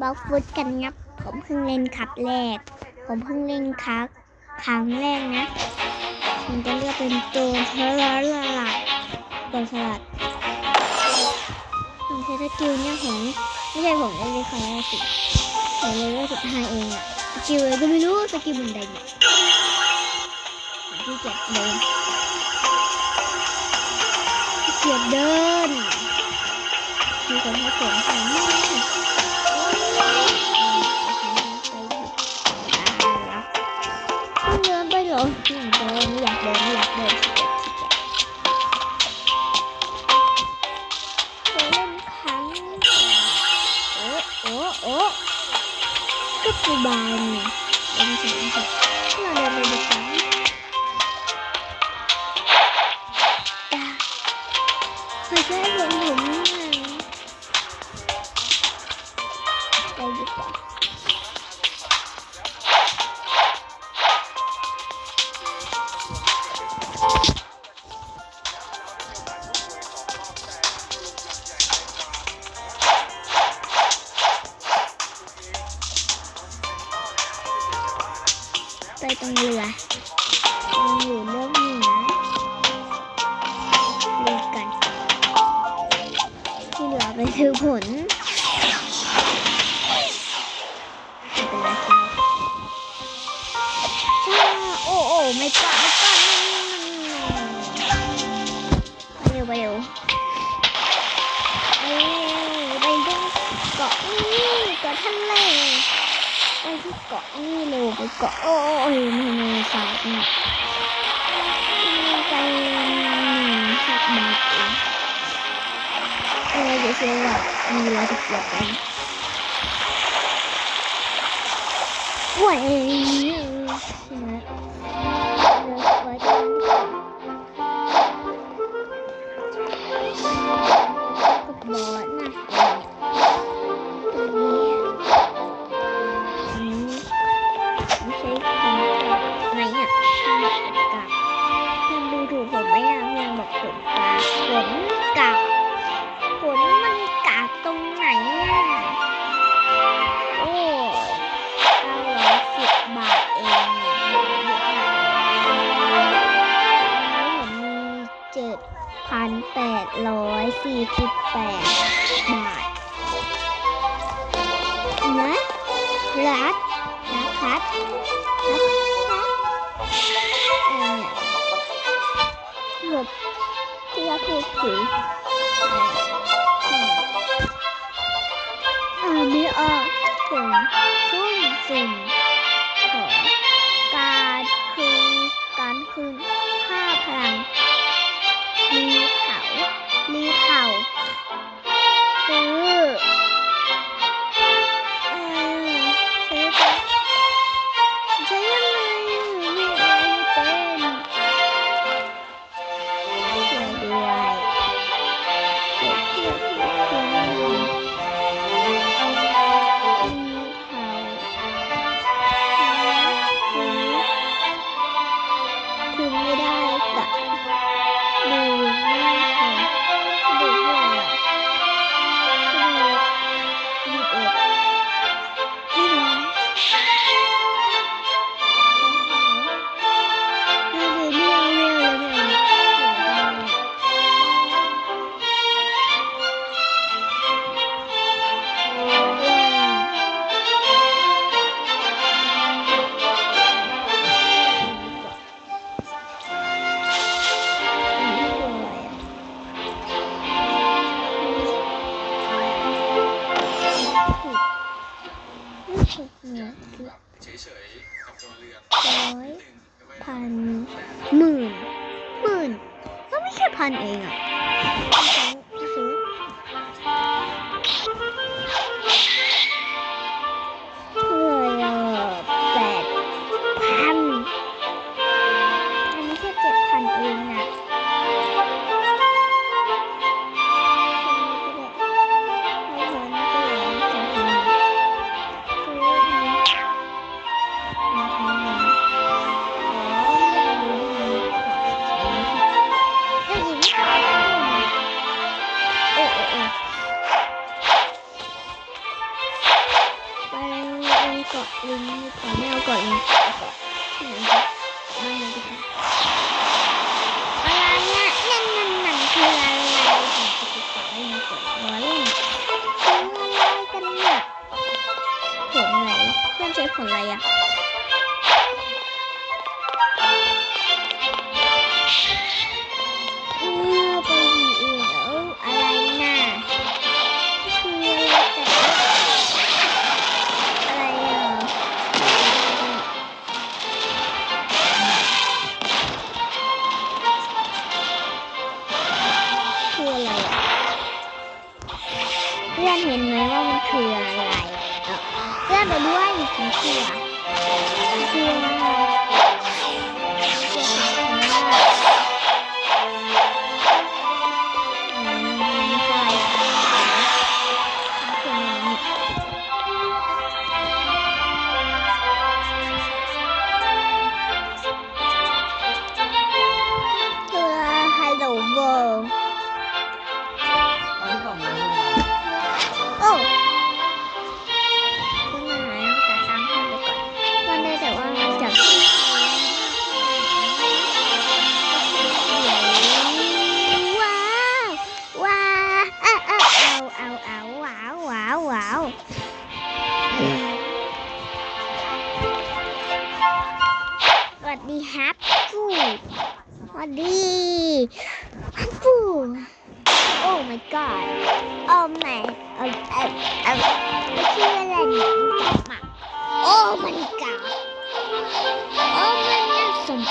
บล็อกฟุตกันงับ ผมเพิ่งเล่นคับแรก ผมเพิ่งเล่นคับครั้งแรกนะ มันจะเลือกเป็นตัวสลัดสลัดตัวสลัดผมใช้สกิลเนี่ยผมไม่ใช่ผมเล่นครั้งแรกสิผมเลยว่าสุดท้ายเองอะสกิลอะไรก็ไม่รู้สกิลมันใดเนี่ยที่เกียจเดินเกียจเดินมีคนให้ผมทำไม่ ไปตรงเรือยังอยู่เรื่องนี้นะเรือกัน ที่เหลือไปซื้อผล เกาะนี่เร็วไปเกาะโอ้ยไม่ไม่สายนี่ไปหนึ่งสักบาทเองเออเดี๋ยวเชื่อว่ามีเวลาจะเปลี่ยนไปไหวใช่ไหมเดี๋ยวไว้ตรงนี้กับบอสนะ 48 บาท นะรัดนะครับ นะครับหลบเพื่อพูดถึงอ่าไม่ออกส่งสุ่มสุ่ม ซื้อ ร้อยพันหมื่นหมื่นก็ไม่ใช่พันเองอะ ไปเกาะลิงแต่ไม่เอาเกาะลิงที่ไหนครับไม่เอาดีกว่าอะไรนะนั่นนั่นนั่นอะไรผมจะไปเะไลิ่นคืออะไรกันเนี่ยผลไหเพื่อนใช้ผลอะไรอะ สีเขียว กู Oh my god โอ้ my เออเออเออชื่ออะไรเนี่ยมา Oh my god Oh my